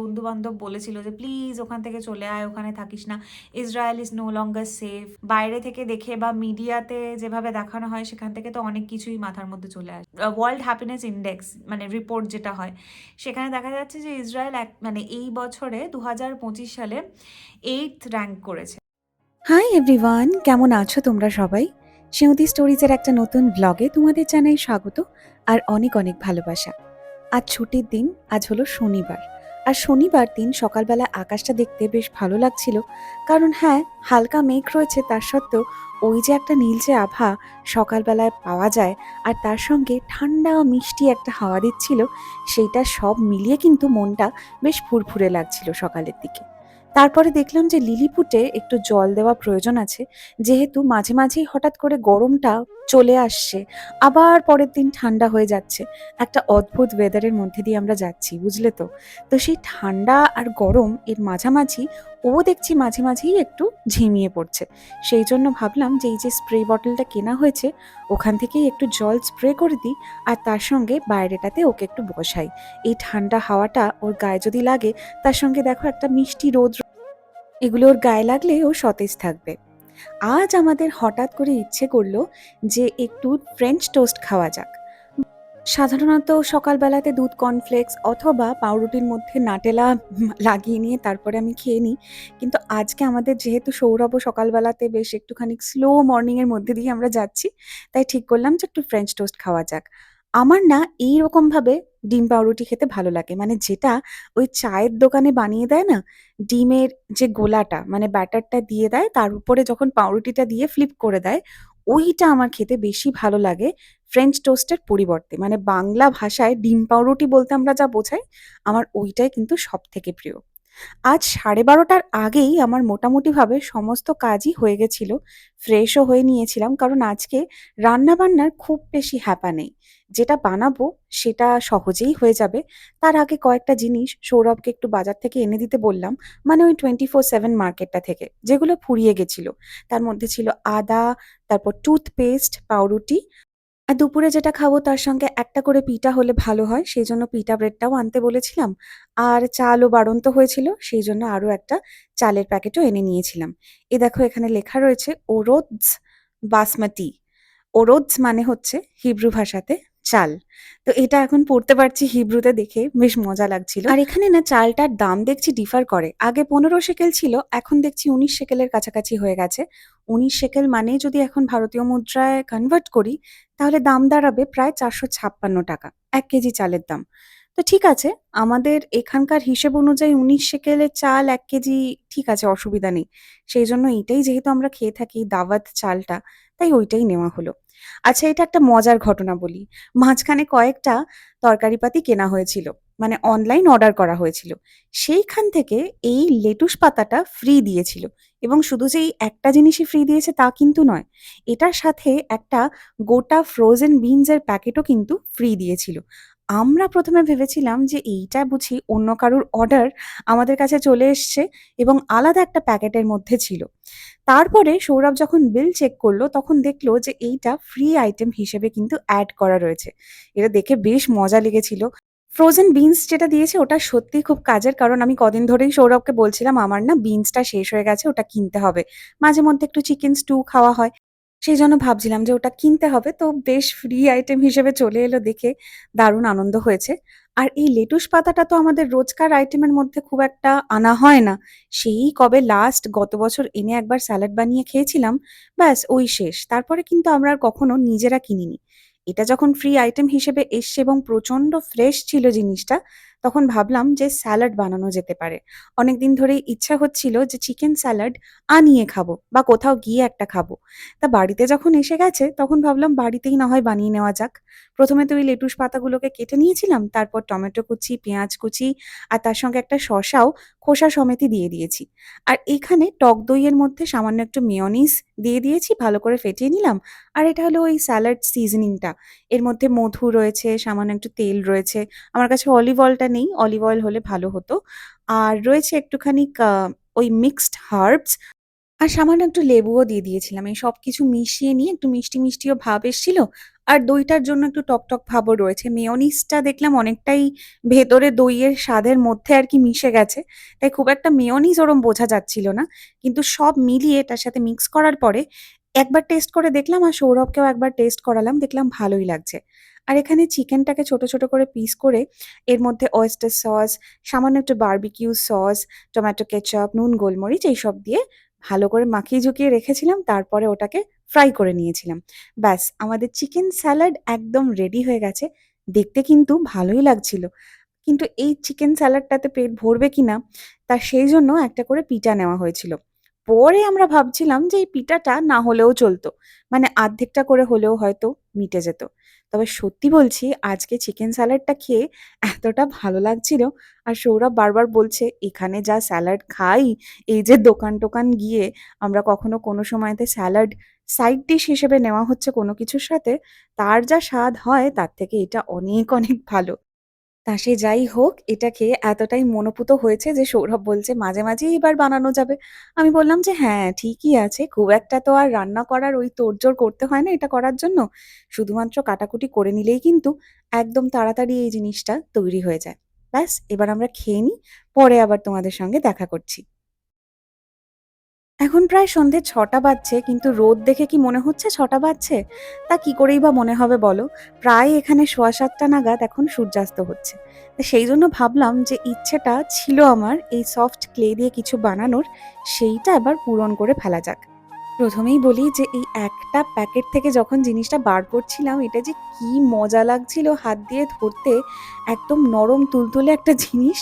বন্ধু বান্ধব বলেছিল যে, প্লিজ ওখান থেকে চলে আয়, ওখানে থাকিস না। Israel is no longer safe বাইরে থেকে দেখে বা মিডিয়াতে যেভাবে দেখানো হয়, সেখান থেকে তো অনেক কিছুই মাথার মধ্যে চলে আসে। ওয়ার্ল্ড হ্যাপিনেস ইন্ডেক্স মানে রিপোর্ট যেটা হয়, সেখানে দেখা যাচ্ছে যে ইসরায়েল এক মানে এই বছরে দু হাজার পঁচিশ সালে এইথ র্যাঙ্ক করেছে। হাই এভরিওয়ান কেমন আছো তোমরা সবাই? সিউদি স্টোরিজের একটা নতুন ব্লগে তোমাদের জানাই স্বাগত আর অনেক অনেক ভালোবাসা। আজ ছুটির দিন, আজ হলো শনিবার। আর শনিবার দিন সকালবেলা আকাশটা দেখতে বেশ ভালো লাগছিল। কারণ হ্যাঁ হালকা মেঘ রয়েছে, তার সত্ত্বেও ওই যে একটা নীলচে আভা সকালবেলায় পাওয়া যায় আর তার সঙ্গে ঠান্ডা মিষ্টি একটা হাওয়া দিচ্ছিল, সেইটা সব মিলিয়ে কিন্তু মনটা বেশ ফুরফুরে লাগছিল সকালের দিকে। তারপরে দেখলাম যে লিলিপুটে একটু জল দেওয়া প্রয়োজন আছে, যেহেতু মাঝে মাঝেই হঠাৎ করে গরমটা চলে আসছে। আবার পরের দিন ঠান্ডা হয়ে যাচ্ছে। একটা অদ্ভুত ওয়েদারের মধ্যে দিয়ে আমরা যাচ্ছি, বুঝলে তো? তো সেই ঠান্ডা আর গরম এর মাঝামাঝি, ও দেখছি মাঝে মাঝেই একটু ঝিমিয়ে পড়ছে। সেই জন্য ভাবলাম যে এই যে স্প্রে বটলটা কেনা হয়েছে, ওখান থেকেই একটু জল স্প্রে করে দিই আর তার সঙ্গে বাইরেটাতে ওকে একটু বসাই। এই ঠান্ডা হাওয়াটা ওর গায়ে যদি লাগে, তার সঙ্গে দেখো একটা মিষ্টি রোদ, এগুলো ওর গায়ে লাগলে ও সতেজ থাকবে। আজ আমাদের হঠাৎ করে ইচ্ছে করল যে একটু ফ্রেঞ্চ টোস্ট খাওয়া যাক। সাধারণত সকালবেলাতে দুধ কর্নফ্লেক্স অথবা পাউরুটির মধ্যে নাটেলা লাগিয়ে নিয়ে তারপরে আমি খেয়ে নিই। কিন্তু আজকে আমাদের যেহেতু সৌরভ সকালবেলাতে বেশ একটুখানি স্লো মর্নিংয়ের মধ্যে দিয়ে আমরা যাচ্ছি, তাই ঠিক করলাম যে একটু ফ্রেঞ্চ টোস্ট খাওয়া যাক। আমার না এইরকমভাবে ডিম পাউরুটি খেতে ভালো লাগে। মানে যেটা ওই চায়ের দোকানে বানিয়ে দেয় না, ডিমের যে গোলাটা মানে ব্যাটারটা দিয়ে দেয়, তার উপরে যখন পাউরুটিটা দিয়ে ফ্লিপ করে দেয়, ওইটা আমার খেতে বেশি ভালো লাগে ফ্রেঞ্চ টোস্টের পরিবর্তে। মানে বাংলা ভাষায় ডিম পাউরুটি বলতে আমরা যা বোঝাই, আমার ওইটাই কিন্তু সব থেকে প্রিয়। আজ সাড়ে বারোটার আগেই আমার মোটামুটিভাবে সমস্ত কাজই হয়ে গেছিল। ফ্রেশও হয়ে নিয়েছিলাম কারণ আজকে রান্নাবান্নার খুব বেশি হ্যাপা নেই। যেটা বানাবো সেটা সহজেই হয়ে যাবে। তার আগে কয়েকটা জিনিস সৌরভকে একটু বাজার থেকে এনে দিতে বললাম। মানে ওই টোয়েন্টি ফোর সেভেন মার্কেটটা থেকে, যেগুলো ফুরিয়ে গেছিল। তার মধ্যে ছিল আদা, তারপর টুথপেস্ট, পাউরুটি আর দুপুরে যেটা খাব তার সঙ্গে একটা করে পিঠা হলে ভালো হয়, সেই জন্য পিঠা ব্রেডটাও আনতে বলেছিলাম। আর চালও বাড়ন্ত হয়েছিল, সেই জন্য আরও একটা চালের প্যাকেটও এনে নিয়েছিলাম। এ দেখো এখানে লেখা রয়েছে, ওরোদস বাসমতি। ওরোদস মানে হচ্ছে হিব্রু ভাষাতে চাল। তো এটা এখন পড়তে পারছি হিব্রুতে দেখে, বেশ মজা লাগছিল। আর এখানে না চালটার দাম দেখছি ডিফার করে। আগে পনেরো সেকেল ছিল, এখন দেখছি উনিশ সেকেলের কাছাকাছি হয়ে গেছে। উনিশ সেকেল মানে যদি এখন ভারতীয় মুদ্রায় কনভার্ট করি, তাহলে দাম দাঁড়াবে প্রায় চারশো ছাপ্পান্ন টাকা, এক কেজি চালের দাম। তো ঠিক আছে, আমাদের এখানকার হিসেব অনুযায়ী উনিশ সেকেলের চাল এক কেজি ঠিক আছে, অসুবিধা নেই। সেই জন্য এইটাই যেহেতু আমরা খেয়ে থাকি দাওয়াত চালটা, তাই ওইটাই নেওয়া হলো। আচ্ছা এটা একটা মজার ঘটনা বলি। মাঝখানে কয়েকটা তরকারিপাতি কেনা হয়েছিল মানে অনলাইন অর্ডার করা হয়েছিল। সেইখান থেকে এই লেটুস পাতাটা ফ্রি দিয়েছিল এবং শুধু যে এই একটা জিনিসই ফ্রি দিয়েছে তা কিন্তু নয়, এটার সাথে একটা গোটা ফ্রোজেন বিনসের প্যাকেটও কিন্তু ফ্রি দিয়েছিল। আমরা প্রথমে ভেবেছিলাম যে এইটা বুঝি অন্য কারুর অর্ডার আমাদের কাছে চলে এসছে এবং আলাদা একটা প্যাকেটের মধ্যে ছিল। তারপরে সৌরভ যখন বিল চেক করল, তখন দেখল যে এইটা ফ্রি আইটেম হিসেবে কিন্তু অ্যাড করা রয়েছে। এটা দেখে বেশ মজা লেগেছিল। ফ্রোজেন বিনস যেটা দিয়েছে, ওটা সত্যিই খুব কাজের, কারণ আমি কদিন ধরেই সৌরভকে বলছিলাম, আমার না বিনসটা শেষ হয়ে গেছে, ওটা কিনতে হবে। মাঝে মধ্যে একটু চিকেন স্টু খাওয়া হয়। সেই জন্য ভাবছিলাম যে ওটা কিনতে হবে। তো বেশ ফ্রি আইটেম হিসেবে চলে এলো দেখে দারুণ আনন্দ হয়েছে। আর এই লেটুস পাতাটা তো আমাদের রোজকার আইটেমের মধ্যে খুব একটা আনা হয় না। সেই কবে লাস্ট গত বছর এনে একবার স্যালাড বানিয়ে খেয়েছিলাম, ব্যাস ওই শেষ। তারপরে কিন্তু আমরা আর কখনো নিজেরা কিনিনি। এটা যখন ফ্রি আইটেম হিসেবে এসছে এবং প্রচণ্ড ফ্রেশ ছিল জিনিসটা তখন ভাবলাম যে স্যালাড বানানো যেতে পারে। অনেকদিন ধরেই ইচ্ছা হচ্ছিল যে চিকেন স্যালাড আনিয়ে খাব বা কোথাও গিয়ে একটা খাব। তা বাড়িতে যখন এসে গেছে, তখন ভাবলাম বাড়িতেই না হয় বানিয়ে নেওয়া যাক। প্রথমে তো ওই লেটুস পাতাগুলোকে কেটে নিয়েছিলাম, তারপর টমেটো কুচি, পেঁয়াজ কুচি আর তার সঙ্গে একটা শশাও খোসা সমেতই দিয়ে দিয়েছি। আর এখানে টক দইয়ের মধ্যে সামান্য একটু মেয়নিস দিয়ে দিয়েছি, ভালো করে ফেটিয়ে নিলাম। আর এটা হলো ওই স্যালাড সিজনিংটা। এর মধ্যে মধু রয়েছে, সামান্য একটু তেল রয়েছে। আমার কাছে অলিভ অয়েলটা নেই অলিভ অয়েল হলে ভালো হতো আর রয়েছে একটুখানি ওই মিক্সড হার্বস আর সামান্য একটু লেবুও দিয়ে দিয়েছিলাম। এই সবকিছু মিশিয়ে নিয়ে একটু মিষ্টি, মিষ্টিও ভাব এসছিল। আর দইটার জন্য একটু টক, টক ভাবও রয়েছে। মেয়োনিজটা দেখলাম অনেকটাই ভেতরে দইয়ের স্বাদের মধ্যে আর কি মিশে গেছে। তাই খুব একটা মেয়োনিজ ওরম বোঝা যাচ্ছিল না। কিন্তু সব মিলিয়ে এটার সাথে মিক্স করার পরে একবার টেস্ট করে দেখলাম আর সৌরভকেও একবার টেস্ট করালাম। দেখলাম ভালোই লাগছে। আর এখানে চিকেনটাকে ছোট, ছোট করে পিস করে এর মধ্যে oyster সস, সামান্য একটু বার্বিকিউ সস, টমেটো কেচাপ, নুন, গোলমরিচ এইসব দিয়ে ভালো করে মাখিয়ে ঝুঁকিয়ে রেখেছিলাম। তারপরে ওটাকে ফ্রাই করে নিয়েছিলাম। ব্যাস আমাদের চিকেন স্যালাড একদম রেডি হয়ে গেছে। দেখতে কিন্তু ভালোই লাগছিল। কিন্তু এই চিকেন স্যালাডটাতে পেট ভরবে কিনা তা সেই জন্য একটা করে পিঠা নেওয়া হয়েছিল। পরে আমরা ভাবছিলাম যে এই পিঠাটা না হলেও চলতো। মানে আর্ধেকটা করে হলেও হয়তো মিটে যেত। তবে সত্যি বলছি আজকে চিকেন স্যালাডটা খেয়ে এতটা ভালো লাগছিল আর সৌরভ বারবার বলছে, "এখানে যা স্যালাড খাই, এই যে দোকান-টোকান গিয়ে আমরা কখনো কোনো সময়তে স্যালাড সাইড ডিশ হিসেবে নেওয়া হচ্ছে কোনো কিছুর সাথে, তার যা স্বাদ হয় তার থেকে এটা অনেক, অনেক ভালো।" তা সে যাই হোক, এটা খেয়ে এতটাই মনোপুত হয়েছে যে সৌরভ বলছে, "মাঝে, মাঝেই এবার বানানো যাবে।" আমি বললাম যে, "হ্যাঁ, ঠিকই আছে। খুব একটা তো আর রান্না করার ওই তোড়জোড় করতে হয় না এটা করার জন্য। শুধুমাত্র কাটাকুটি করে নিলেই কিন্তু একদম তাড়াতাড়ি এই জিনিসটা তৈরি হয়ে যায়। ব্যাস এবার আমরা খেয়ে নিই, পরে আবার তোমাদের সঙ্গে দেখা করছি।" এখন প্রায় সন্ধে ছটা বাজছে কিন্তু রোদ দেখে কি মনে হচ্ছে ছটা বাজছে? তা কি করেই বা মনে হবে বলো? প্রায় এখানে সোয়া সাতটা নাগাদ এখন সূর্যাস্ত হচ্ছে। সেই জন্য ভাবলাম যে ইচ্ছেটা ছিল আমার এই সফট ক্লে দিয়ে কিছু বানানোর, সেইটা এবার পূরণ করে ফেলা যাক। প্রথমেই বলি যে এই একটা প্যাকেট থেকে যখন জিনিসটা বার করছিলাম এটা যে কি মজা লাগছিল হাত দিয়ে ধরতে একদম নরম তুলতুলে একটা জিনিস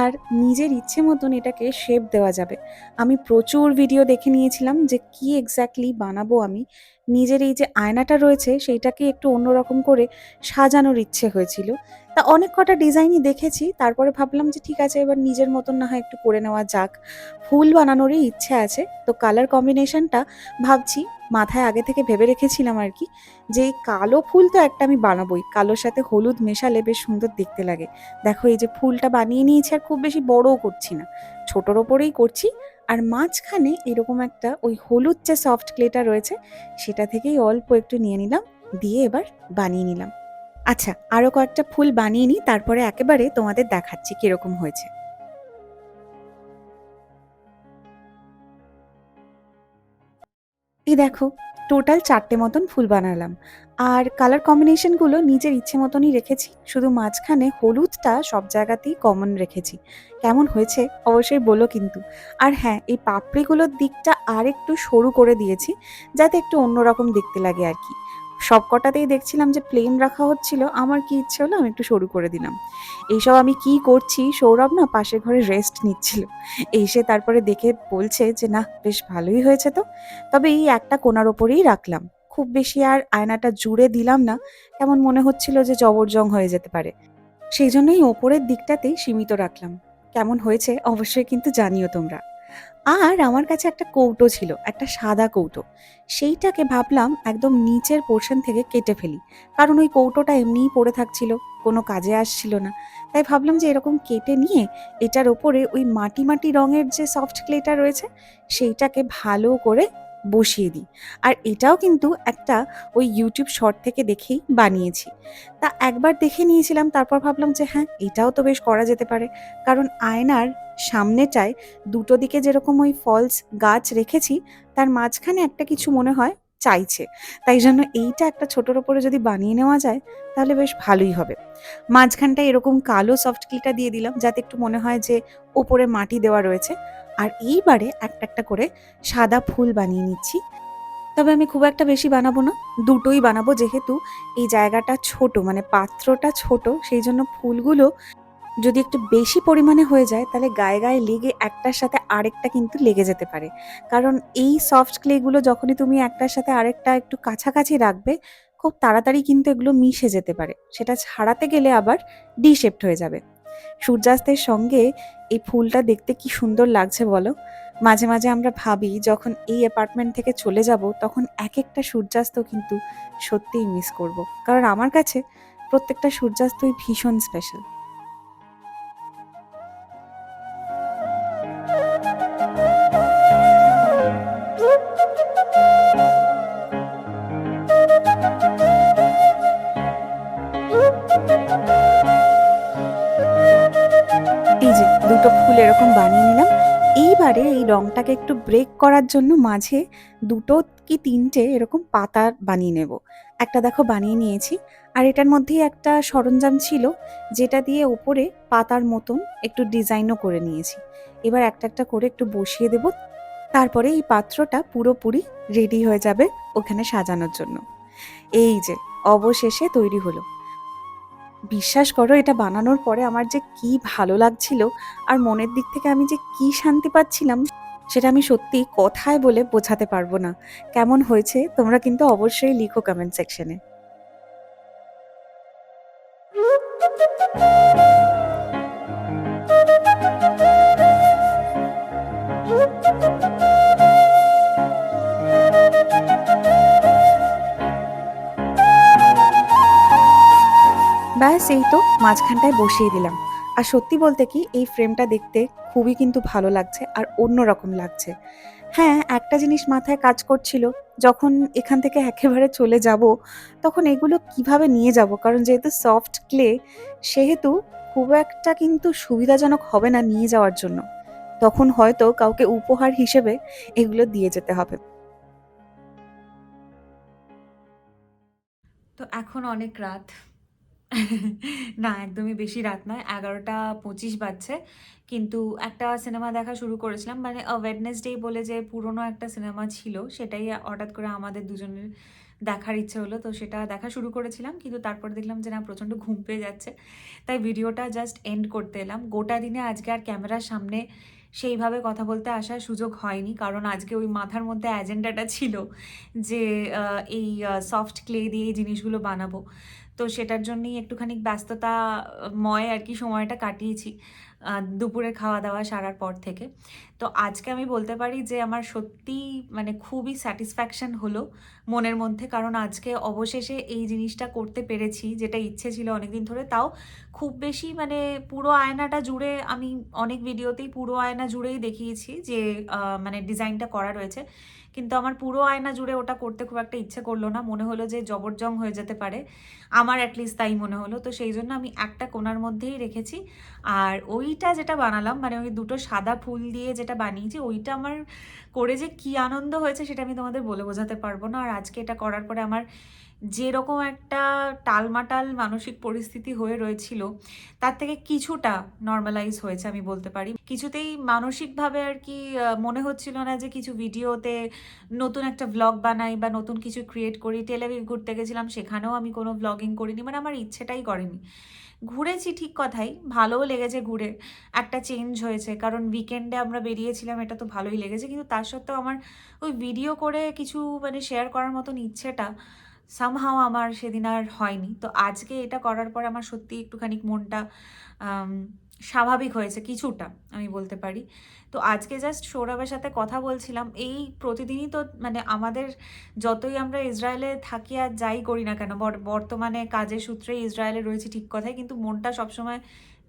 আর নিজের ইচ্ছে মতন এটাকে শেপ দেওয়া যাবে। আমি প্রচুর ভিডিও দেখে নিয়েছিলাম যে কি এক্স্যাক্টলি বানাবো আমি। নিজের এই যে আয়নাটা রয়েছে সেইটাকে একটু অন্যরকম করে সাজানোর ইচ্ছে হয়েছিল। তা অনেক কটা ডিজাইনই দেখেছি, তারপরে ভাবলাম যে ঠিক আছে, এবার নিজের মতন না হয় একটু করে নেওয়া যাক। ফুল বানানোরই ইচ্ছে আছে, তো কালার কম্বিনেশনটা ভাবছি মাথায় আগে থেকে ভেবে রেখেছিলাম আর কি, যে এই কালো ফুল তো একটা আমি বানাবোই। কালোর সাথে হলুদ মেশালে বেশ সুন্দর দেখতে লাগে। দেখো এই যে ফুলটা বানিয়ে নিয়েছি আর খুব বেশি বড়ও করছি না। ছোটোর ওপরেই করছি আর মাঝখানে এরকম একটা ওই হলুদ যে সফট ক্লেটা রয়েছে, সেটা থেকেই অল্প একটু নিয়ে নিলাম, দিয়ে এবার বানিয়ে নিলাম। আচ্ছা আরও কয়েকটা ফুল বানিয়ে নিই, তারপরে একেবারে তোমাদের দেখাচ্ছি কীরকম হয়েছে। এই দেখো টোটাল চারটে মতন ফুল বানালাম। আর কালার কম্বিনেশনগুলো নিজের ইচ্ছে মতনই রেখেছি, শুধু মাঝখানে হলুদটা সব জায়গাতেই কমন রেখেছি। কেমন হয়েছে অবশ্যই বলো কিন্তু। আর হ্যাঁ এই পাপড়িগুলোর দিকটা আর একটু সরু করে দিয়েছি, যাতে একটু অন্যরকম দেখতে লাগে আর কি। সব কটাতেই দেখছিলাম যে প্লেন রাখা হচ্ছিল। আমার কি ইচ্ছে হলো? আমি একটু সরু করে দিলাম। এইসব আমি কি করছি? সৌরভ না পাশের ঘরে রেস্ট নিচ্ছিল। এসে তারপরে দেখে বলছে যে না বেশ ভালোই হয়েছে তো। তবে এই একটা কোনার ওপরেই রাখলাম। খুব বেশি আর আয়নাটা জুড়ে দিলাম না। কেমন মনে হচ্ছিল যে জবরজং হয়ে যেতে পারে। সেই জন্যই ওপরের দিকটাতেই সীমিত রাখলাম। কেমন হয়েছে? অবশ্যই কিন্তু জানিও তোমরা। আর আমার কাছে একটা কৌটো ছিল, একটা সাদা কৌটো। সেইটাকে ভাবলাম একদম নিচের পোর্শন থেকে কেটে ফেলি। কারণ ওই কৌটোটা এমনিই পড়ে থাকছিল, কোনো কাজে আসছিল না। তাই ভাবলাম যে এরকম কেটে নিয়ে এটার ওপরে ওই মাটি মাটি রঙের যে সফট ক্লেটা রয়েছে, সেইটাকে ভালো করে বসিয়ে দিই। আর এটাও কিন্তু একটা ওই ইউটিউব শর্ট থেকে দেখেই বানিয়েছি। তা একবার দেখে নিয়েছিলাম, তারপর ভাবলাম যে হ্যাঁ এটাও তো বেশ করা যেতে পারে। কারণ আয়নার সামনেটায় দুটো দিকে যেরকম ওই ফলস গাছ রেখেছি, তার মাঝখানে একটা কিছু মনে হয় চাইছে। তাই জন্য এইটা একটা ছোটোর ওপরে যদি বানিয়ে নেওয়া যায়, তাহলে বেশ ভালোই হবে। মাঝখানটা এরকম কালো সফট ক্লিটা দিয়ে দিলাম, যাতে একটু মনে হয় যে ওপরে মাটি দেওয়া রয়েছে। আর এইবারে একটা একটা করে সাদা ফুল বানিয়ে নিচ্ছি। তবে আমি খুব একটা বেশি বানাবো না, দুটোই বানাবো যেহেতু এই জায়গাটা ছোট মানে পাত্রটা ছোট, সেই জন্য ফুলগুলো যদি একটু বেশি পরিমাণে হয়ে যায়, তাহলে গায়ে গায়ে লেগে একটার সাথে আরেকটা কিন্তু লেগে যেতে পারে। কারণ এই সফট ক্লেগুলো যখনই তুমি একটার সাথে আরেকটা একটু কাছাকাছি রাখবে, খুব তাড়াতাড়ি কিন্তু এগুলো মিশে যেতে পারে। সেটা ছাড়াতে গেলে আবার ডিশেপ্ট হয়ে যাবে। সূর্যাস্তের সঙ্গে এই ফুলটা দেখতে কি সুন্দর লাগছে বলো? মাঝে মাঝে আমরা ভাবি, যখন এই অ্যাপার্টমেন্ট থেকে চলে যাব, তখন এক একটা সূর্যাস্ত কিন্তু সত্যিই মিস করব। কারণ আমার কাছে প্রত্যেকটা সূর্যাস্তই ভীষণ স্পেশাল এইবারে একটু ব্রেক করার জন্য মাঝে দুটো কি তিনটে এরকম পাতা বানিয়ে নেব। একটা দেখো বানিয়ে নিয়েছি, আর এটার মধ্যেই একটা সরঞ্জাম ছিল যেটা দিয়ে ওপরে পাতার মতন একটু ডিজাইনও করে নিয়েছি। এবার একটা একটা করে একটু বসিয়ে দেব, তারপরে এই পাত্রটা পুরোপুরি রেডি হয়ে যাবে ওখানে সাজানোর জন্য। এই যে, অবশেষে তৈরি হলো। বিশ্বাস করো, এটা বানানোর পরে আমার যে কি ভালো লাগছিল, আর মনের দিক থেকে আমি যে কি শান্তি পাচ্ছিলাম সেটা আমি সত্যি কথায় বলে বোঝাতে পারব না। কেমন হয়েছে তোমরা কিন্তু অবশ্যই লিখো কমেন্ট সেকশনে ব্যাস, এই তো, মাঝখানটায় বসিয়ে দিলাম। আর সত্যি বলতে কি, এই ফ্রেমটা দেখতে খুবই কিন্তু ভালো লাগছে আর অন্য রকম লাগছে। হ্যাঁ একটা জিনিস মাথায় কাজ করছিল, যখন এখান থেকে একেবারে চলে যাব, তখন এগুলো কীভাবে নিয়ে যাব? কারণ যেহেতু সফট ক্লে সেহেতু খুব একটা কিন্তু সুবিধাজনক হবে না নিয়ে যাওয়ার জন্য। তখন হয়তো কাউকে উপহার হিসেবে এগুলো দিয়ে যেতে হবে। তো এখন অনেক রাত। না, একদমই বেশি রাত নয়, এগারোটা পঁচিশ বাজছে। কিন্তু একটা সিনেমা দেখা শুরু করেছিলাম মানে ওয়েডনেসডে বলে যে পুরনো একটা সিনেমা ছিল, সেটাই হঠাৎ করে আমাদের দুজনের দেখার ইচ্ছে হলো, তো সেটা দেখা শুরু করেছিলাম। কিন্তু তারপর দেখলাম যে না, প্রচণ্ড ঘুম পেয়ে যাচ্ছে। তাই ভিডিওটা জাস্ট এন্ড করতে এলাম। গোটা দিনে আজকে আর ক্যামেরার সামনে সেইভাবে কথা বলতে আসার সুযোগ হয়নি, কারণ আজকে ওই মাথার মধ্যে অ্যাজেন্ডাটা ছিল যে এই সফট ক্লে দিয়ে এই জিনিসগুলো বানাবো। তো সেটার জন্যই একটুখানি ব্যস্ততাময় আর কি সময়টা কাটিয়েছি দুপুরে খাওয়া দাওয়া সারার পর থেকে। তো আজকে আমি বলতে পারি যে আমার সত্যি মানে খুবই স্যাটিসফ্যাকশন হলো মনের মধ্যে, কারণ আজকে অবশেষে এই জিনিসটা করতে পেরেছি, যেটা ইচ্ছে ছিল অনেকদিন ধরে, তাও খুব বেশি মানে পুরো আয়নাটা জুড়ে আমি অনেক ভিডিওতেই পুরো আয়না জুড়েই দেখিয়েছি যে মানে ডিজাইনটা করা রয়েছে। কিন্তু আমার পুরো আয়না জুড়ে ওটা করতে খুব একটা ইচ্ছে করল না। মনে হলো যে জবরজং হয়ে যেতে পারে। আমার অ্যাটলিস্ট তাই মনে হলো। তো সেই জন্য আমি একটা কোণার মধ্যেই রেখেছি। আর ওইটা যেটা বানালাম মানে ওই দুটো সাদা ফুল দিয়ে যেটা বানিয়েছি, ওইটা আমার করে যে কি আনন্দ হয়েছে সেটা আমি তোমাদের বলে বোঝাতে পারব না। আর আজকে এটা করার পরে আমার যেরকম একটা টালমাটাল মানসিক পরিস্থিতি হয়ে রয়েছিল, তার থেকে কিছুটা নর্মালাইজ হয়েছে আমি বলতে পারি। কিছুতেই মানসিকভাবে আর কি মনে হচ্ছিল না যে কিছু ভিডিওতে নতুন একটা ভ্লগ বানাই বা নতুন কিছু ক্রিয়েট করি। টেলিভিভ ঘুরতে গেছিলাম, সেখানেও আমি কোনো ভ্লগিং করিনি মানে আমার ইচ্ছেটাই করেনি। ঘুরেছি ঠিক কথাই, ভালোও লেগেছে ঘুরে। একটা চেঞ্জ হয়েছে, কারণ উইকেন্ডে আমরা বেরিয়েছিলাম, এটা তো ভালোই লেগেছে, কিন্তু তার সত্ত্বেও আমার ওই ভিডিও করে কিছু মানে শেয়ার করার মতন ইচ্ছেটা সামহাও আমার সেদিন আর হয়নি। তো আজকে এটা করার পর আমার সত্যি একটুখানি মনটা স্বাভাবিক হয়েছে, কিছুটা আমি বলতে পারি। তো আজকে জাস্ট সৌরভের সাথে কথা বলছিলাম। এই প্রতিদিনই তো মানে আমাদের যতই আমরা ইসরায়েলে থাকি আর যাই করি না কেন বর্তমানে কাজের সূত্রে ইসরায়েলে রয়েছি ঠিক কথাই, কিন্তু মনটা সবসময়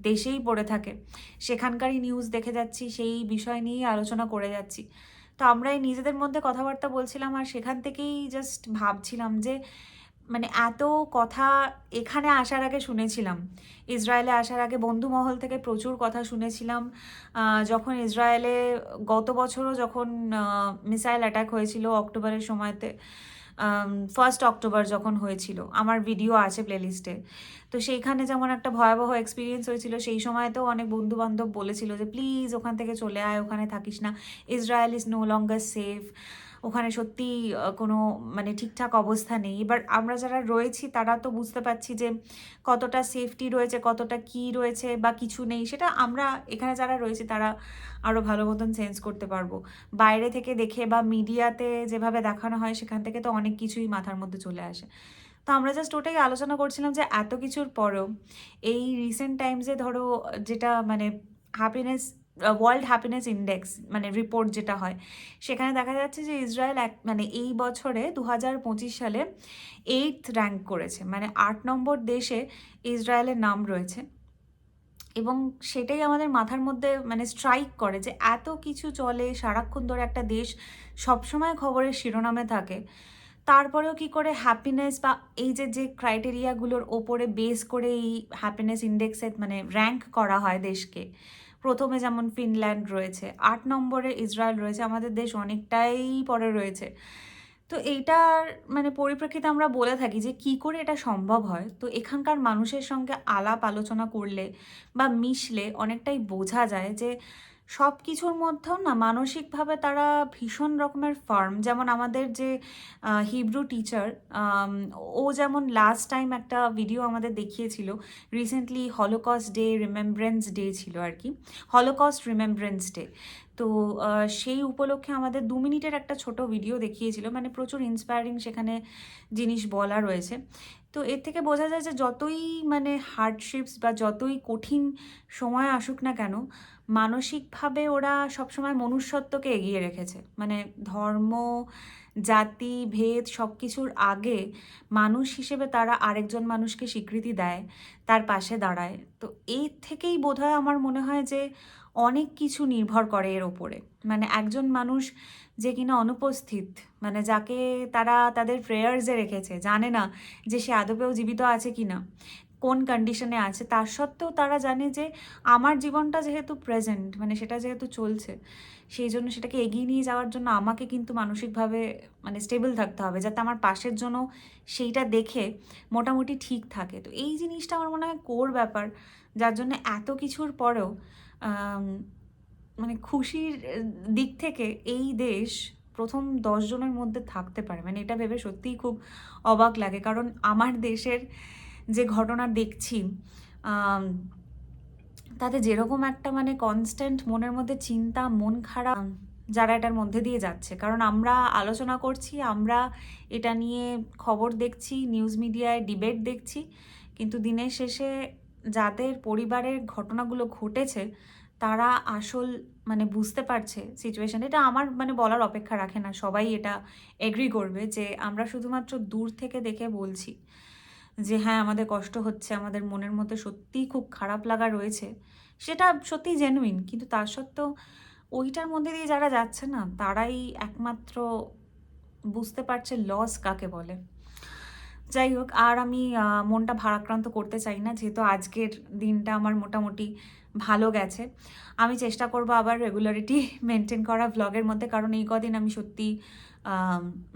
দেশেই পড়ে থাকে। সেখানকারই নিউজ দেখে যাচ্ছি, সেই বিষয় নিয়েই আলোচনা করে যাচ্ছি। তো আমরা এই নিজেদের মধ্যে কথাবার্তা বলছিলাম আর সেখান থেকেই জাস্ট ভাবছিলাম যে মানে এত কথা এখানে আসার আগে শুনেছিলাম। ইসরায়েলে আসার আগে বন্ধু মহল থেকে প্রচুর কথা শুনেছিলাম। যখন ইসরায়েলে গত বছরও যখন মিসাইল অ্যাটাক হয়েছিল অক্টোবরের সময়তে ফার্স্ট অক্টোবর যখন হয়েছিল, আমার ভিডিও আছে প্লেলিস্টে। তো সেইখানে যেমন একটা ভয়াবহ এক্সপিরিয়েন্স হয়েছিল, সেই সময়তেও অনেক বন্ধু বান্ধব বলেছিল যে, প্লিজ ওখান থেকে চলে আয়, ওখানে থাকিস না। Israel is no longer safe ওখানে সত্যি কোনো মানে ঠিকঠাক অবস্থা নেই। এবার আমরা যারা রয়েছি, তারা তো বুঝতে পারছি যে কতটা সেফটি রয়েছে, কতটা কি রয়েছে বা কিছু নেই। সেটা আমরা এখানে যারা রয়েছি, তারা আরও ভালো মতন সেন্স করতে পারব। বাইরে থেকে দেখে বা মিডিয়াতে যেভাবে দেখানো হয়, সেখান থেকে তো অনেক কিছুই মাথার মধ্যে চলে আসে। তো আমরা জাস্ট ওটাই আলোচনা করছিলাম যে এত কিছুর পরেও, এই রিসেন্ট টাইমসে ধরো, যেটা মানে হ্যাপিনেস ওয়ার্ল্ড হ্যাপিনেস ইন্ডেক্স মানে রিপোর্ট যেটা হয়, সেখানে দেখা যাচ্ছে যে ইসরায়েল এক মানে এই বছরে দু হাজার পঁচিশ সালে এইথ র্যাঙ্ক করেছে মানে আট নম্বর দেশে ইসরায়েলের নাম রয়েছে। এবং সেটাই আমাদের মাথার মধ্যে মানে স্ট্রাইক করে যে এত কিছু চলে, সারাক্ষণ ধরে একটা দেশ সবসময় খবরের শিরোনামে থাকে। তারপরেও কি করে হ্যাপিনেস বা এই যে যে ক্রাইটেরিয়াগুলোর ওপরে বেস করে এই হ্যাপিনেস ইন্ডেক্সে মানে র্যাঙ্ক করা হয় দেশকে প্রথমে যেমন ফিনল্যান্ড রয়েছে, আট নম্বরে ইসরায়েল রয়েছে, আমাদের দেশ অনেকটাই পরে রয়েছে। তো এইটার মানে পরিপ্রেক্ষিতে আমরা বলে থাকি যে কি করে এটা সম্ভব হয়? তো এখানকার মানুষের সঙ্গে আলাপ আলোচনা করলে বা মিশলে অনেকটাই বোঝা যায় যে সব কিছুর মধ্যেও না মানসিকভাবে তারা ভীষণ রকমের ফার্ম যেমন আমাদের যে হিব্রু টিচার ও যেমন লাস্ট টাইম একটা ভিডিও আমাদের দেখিয়েছিল recently Holocaust day remembrance day ছিল আর কি হলোকস্ট রিমেম্ব্রেন্স ডে তো সেই উপলক্ষে আমাদের দু মিনিটের একটা ছোট ভিডিও দেখিয়েছিল মানে প্রচুর ইন্সপায়ারিং সেখানে জিনিস বলা রয়েছে। তো এর থেকে বোঝা যায় যে যতই মানে হার্ডশিপস বা যতই কঠিন সময় আসুক না কেন মানসিকভাবে ওরা সবসময় মনুষ্যত্বকে এগিয়ে রেখেছে। মানে ধর্ম, জাতি, ভেদ সব কিছুর আগে মানুষ হিসেবে তারা আরেকজন মানুষকে স্বীকৃতি দেয়, তার পাশে দাঁড়ায়। তো এই থেকেই বোধহয় আমার মনে হয় যে অনেক কিছু নির্ভর করে এর ওপরে। মানে একজন মানুষ যে কিনা অনুপস্থিত মানে যাকে তারা তাদের প্রেয়ার্সে রেখেছে, জানে না যে সে আদপেও জীবিত আছে কি না কোন কন্ডিশনে আছে, তার সত্ত্বেও তারা জানে যে আমার জীবনটা যেহেতু প্রেজেন্ট মানে সেটা যেহেতু চলছে, সেই জন্য সেটাকে এগিয়ে নিয়ে যাওয়ার জন্য আমাকে কিন্তু মানসিকভাবে মানে স্টেবল থাকতে হবে, যাতে আমার পাশের জন্য সেইটা দেখে মোটামুটি ঠিক থাকে। তো এই জিনিসটা আমার মনে হয় কোর ব্যাপার, যার জন্য এত কিছুর পরেও মানে খুশির দিক থেকে এই দেশ প্রথম দশজনের মধ্যে থাকতে পারে মানে এটা ভেবে সত্যিই খুব অবাক লাগে, কারণ আমার দেশের যে ঘটনা দেখছি তাতে যেরকম একটা মানে কনস্ট্যান্ট মনের মধ্যে চিন্তা, মন খারাপ যারা এটার মধ্যে দিয়ে যাচ্ছে। কারণ আমরা আলোচনা করছি, আমরা এটা নিয়ে খবর দেখছি নিউজ মিডিয়ায় ডিবেট দেখছি, কিন্তু দিনের শেষে যাদের পরিবারের ঘটনাগুলো ঘটেছে, তারা আসল মানে বুঝতে পারছে সিচুয়েশন এটা আমার মানে বলার অপেক্ষা রাখে না, সবাই এটা এগ্রি করবে যে আমরা শুধুমাত্র দূর থেকে দেখে বলছি। যে হ্যাঁ আমাদের কষ্ট হচ্ছে, আমাদের মনের মধ্যে সত্যিই খুব খারাপ লাগা রয়েছে, সেটা সত্যিই জেনুইন কিন্তু তার সত্ত্বেও ওইটার মধ্যে দিয়ে যারা যাচ্ছে না, তারাই একমাত্র বুঝতে পারছে লস কাকে বলে। যাই হোক, আর আমি মনটা ভারাক্রান্ত করতে চাই না, যেহেতু আজকের দিনটা আমার মোটামুটি ভালো গেছে। আমি চেষ্টা করব আবার রেগুলারিটি মেনটেন করা ভ্লগের মধ্যে, কারণ এই কদিন আমি সত্যি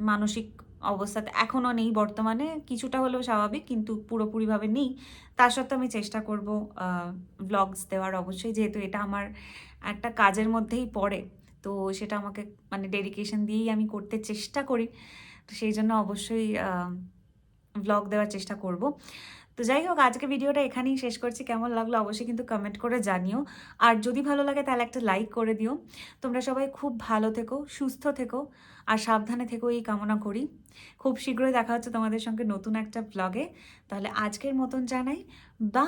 মানসিক অবস্থাতে। এখনও নেই বর্তমানে, কিছুটা হলেও স্বাভাবিক, কিন্তু পুরোপুরিভাবে নেই। তার সত্ত্বেও আমি চেষ্টা করব ব্লগস দেওয়ার অবশ্যই, যেহেতু এটা আমার একটা কাজের মধ্যেই পড়ে। তো সেটা আমাকে মানে ডেডিকেশন দিয়েই আমি করতে চেষ্টা করি। তো সেই জন্য অবশ্যই ব্লগ দেওয়ার চেষ্টা করব। তো যাই হোক আজকে ভিডিওটা এখানেই শেষ করছি। কেমন লাগল অবশ্যই কিন্তু কমেন্ট করে জানিও। আর যদি ভালো লাগে তাহলে একটা লাইক করে দিও। তোমরা সবাই খুব ভালো থেকো, সুস্থ থেকো, আর সাবধানে থেকো এই কামনা করি। খুব শীঘ্রই দেখা হচ্ছে তোমাদের সঙ্গে নতুন একটা ব্লগে তাহলে আজকের মতন জানাই বা